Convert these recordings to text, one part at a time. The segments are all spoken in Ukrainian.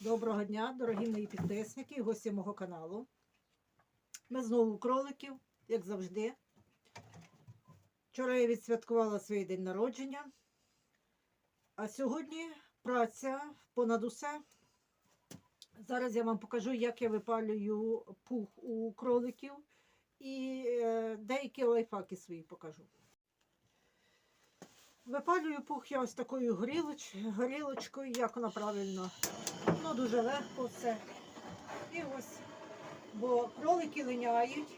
Доброго дня, дорогі мої підписники і гості мого каналу. Ми знову у кроликів, як завжди. Вчора я відсвяткувала свій день народження, а сьогодні праця понад усе. Зараз я вам покажу, як я випалюю пух у кроликів і е, деякі лайфхаки свої покажу. Випалюю пух я ось такою горілочкою, як вона правильно. Дуже легко все. І ось, бо кролики линяють.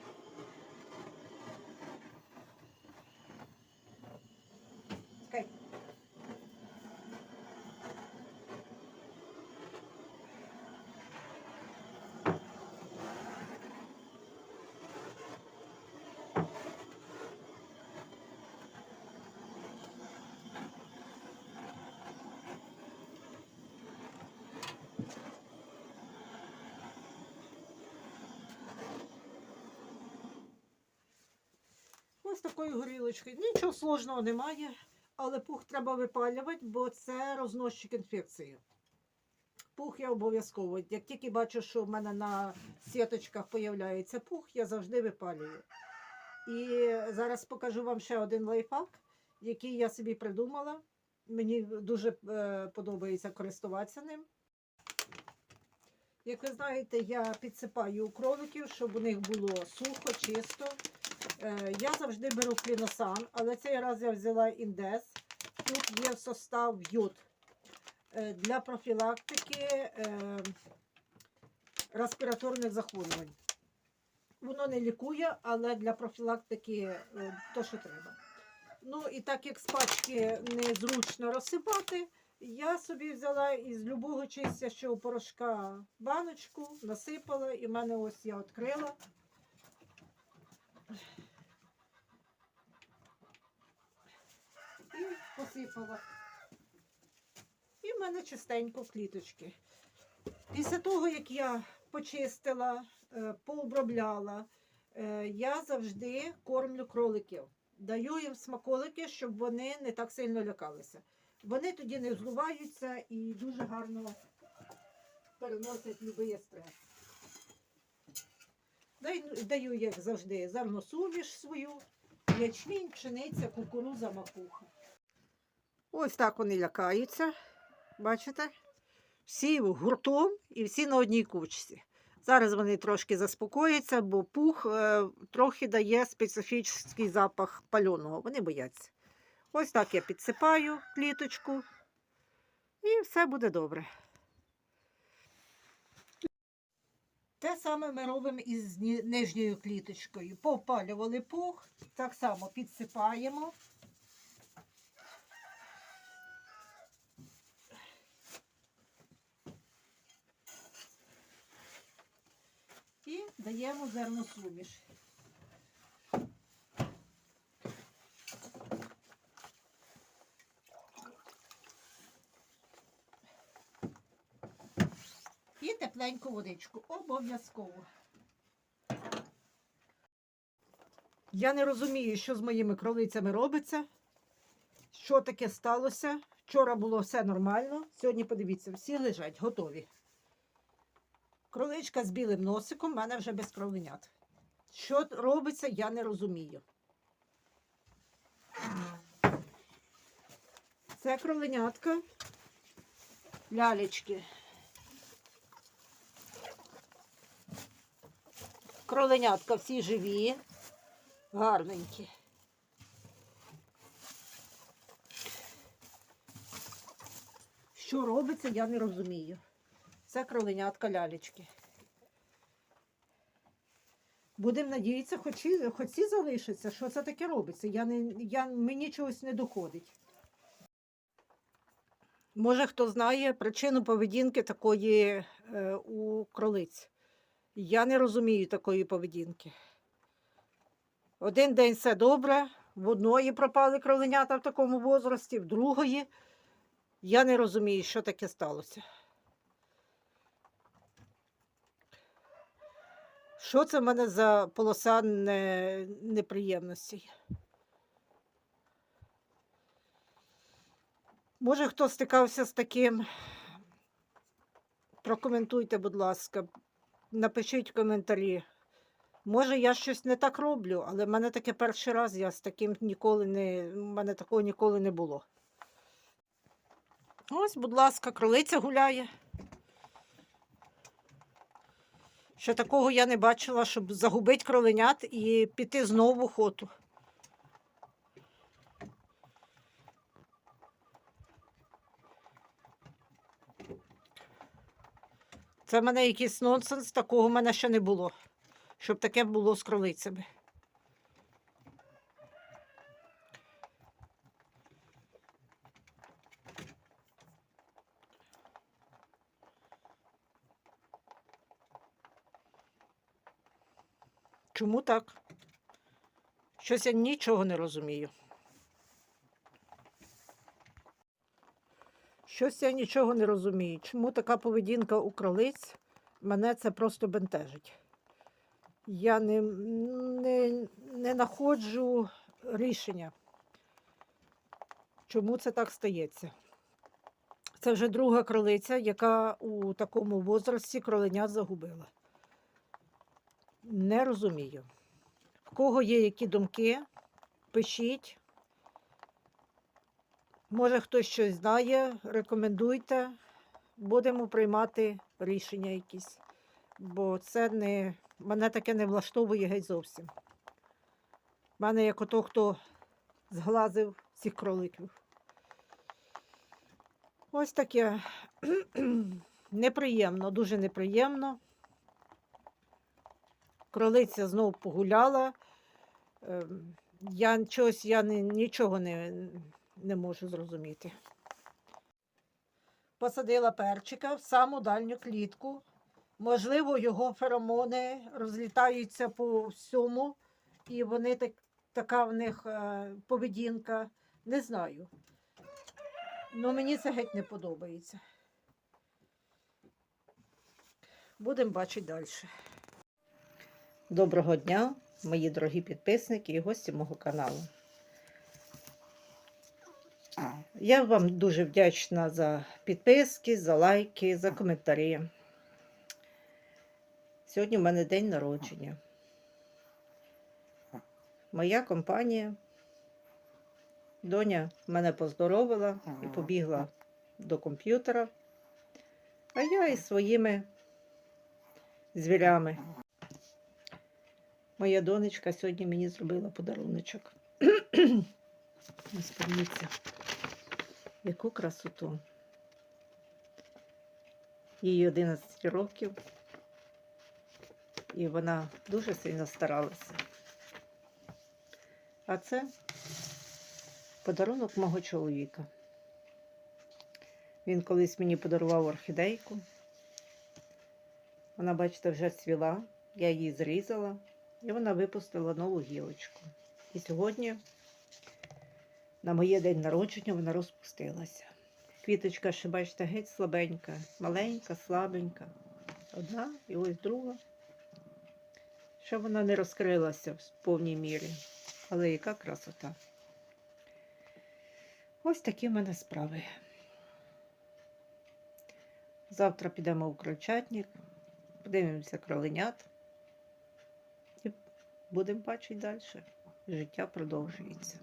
Ось такою горілочкою. Нічого сложного немає, але пух треба випалювати, бо це розносчик інфекції. Пух я обов'язково. Як тільки бачу, що в мене на сіточках з'являється пух, я завжди випалюю. І зараз покажу вам ще один лайфхак, який я собі придумала. Мені дуже е, подобається користуватися ним. Як ви знаєте, я підсипаю кроликів, щоб у них було сухо, чисто. Е, Я завжди беру кліносан, але цей раз я взяла індес. Тут є в состав йод Е, для профілактики е, респіраторних захворювань. Воно не лікує, але для профілактики то, що треба. Ну і так як з пачки незручно розсипати, я собі взяла із любого чистящого порошка баночку, насипала, і в мене ось я відкрила. і посипала. І в мене чистенько кліточки. Після того, як я почистила, е, пообробляла, е, я завжди кормлю кроликів. Даю їм смаколики, щоб вони не так сильно лякалися. Вони тоді не злуваються і дуже гарно переносять будь-який стрес. Даю як завжди, зерносуміш свою, ячмінь, пшениця, кукуруза, макуха. Ось так вони лякаються. Бачите? Всі гуртом і всі на одній кучці. Зараз вони трошки заспокояться, бо пух е, трохи дає специфічний запах пальоного. Вони бояться. Ось так я підсипаю кліточку, і все буде добре. Те саме ми робимо із нижньою кліточкою. Попалювали пух, так само підсипаємо. І даємо зерносуміш. І тепленьку водичку. Обов'язково. Я не розумію, що з моїми кролицями робиться. Що таке сталося? Вчора було все нормально. Сьогодні, подивіться, всі лежать, готові. Кроличка з білим носиком, в мене вже без кроленят. Що робиться, я не розумію. Це кроленятка, лялечки. Кроленятка всі живі, гарненькі. Що робиться, я не розумію. Це кроленятка лялечки. Будемо надіятися, хоч, і- хоч ці залишаться. Що це таке робиться? Я не, я, мені чогось не доходить. Може, хто знає причину поведінки такої е, у кролиць. Я не розумію такої поведінки. Один день все добре, в одної пропали кроленята в такому возрасті, в другої. Я не розумію, що таке сталося. Що це в мене за полоса не, неприємностей? Може, хто стикався з таким прокоментуйте, будь ласка, напишіть коментарі. Може, я щось не так роблю, але в мене таке перший раз, я з таким ніколи не. в мене такого ніколи не було. Ось, будь ласка, кролиця гуляє. Ще такого я не бачила, щоб загубити кроленят і піти знову в охоту. Це в мене якийсь нонсенс, такого в мене ще не було. Щоб таке було з кролицями. Чому так? Щось я нічого не розумію. Щось я нічого не розумію. Чому така поведінка у кролиць мене це просто бентежить. Я не, не, не знаходжу рішення, чому це так стається. Це вже друга кролиця, яка у такому возрасті кроленят загубила. Не розумію. В кого є які думки, пишіть. Може, хтось щось знає, рекомендуйте. Будемо приймати рішення якісь. Бо це не. Мене таке не влаштовує геть зовсім. У мене як ото, хто зглазив всіх кроликів. Ось таке неприємно, дуже неприємно. Кролиця знов погуляла. Ем, Я чогось я не, нічого не, не можу зрозуміти. Посадила перчика в саму дальню клітку. Можливо, його феромони розлітаються по всьому, і вони так, така в них е, поведінка. Не знаю. Ну мені це геть не подобається. Будемо бачити далі. Доброго дня, мої дорогі підписники і гості мого каналу. Я вам дуже вдячна за підписки, за лайки, за коментарі. Сьогодні в мене день народження. Моя компанія. Доня мене поздоровила і побігла до комп'ютера, а я із своїми звірями. Моя донечка сьогодні мені зробила подаруночок. Ось подивіться, яку красоту. Їй 11 років, і вона дуже сильно старалася. А це подарунок мого чоловіка. Він колись мені подарував орхідейку. Вона, бачите, вже цвіла. Я її зрізала і вона випустила нову гілочку. І сьогодні, на моє день народження, вона розпустилася. Квіточка ще, бачите, геть слабенька, маленька, слабенька. Одна і ось друга. Ще вона не розкрилася в повній мірі. Але яка красота. Ось такі в мене справи. Завтра підемо у крольчатник, подивимося кроленят будемо бачити далі. Життя продовжується.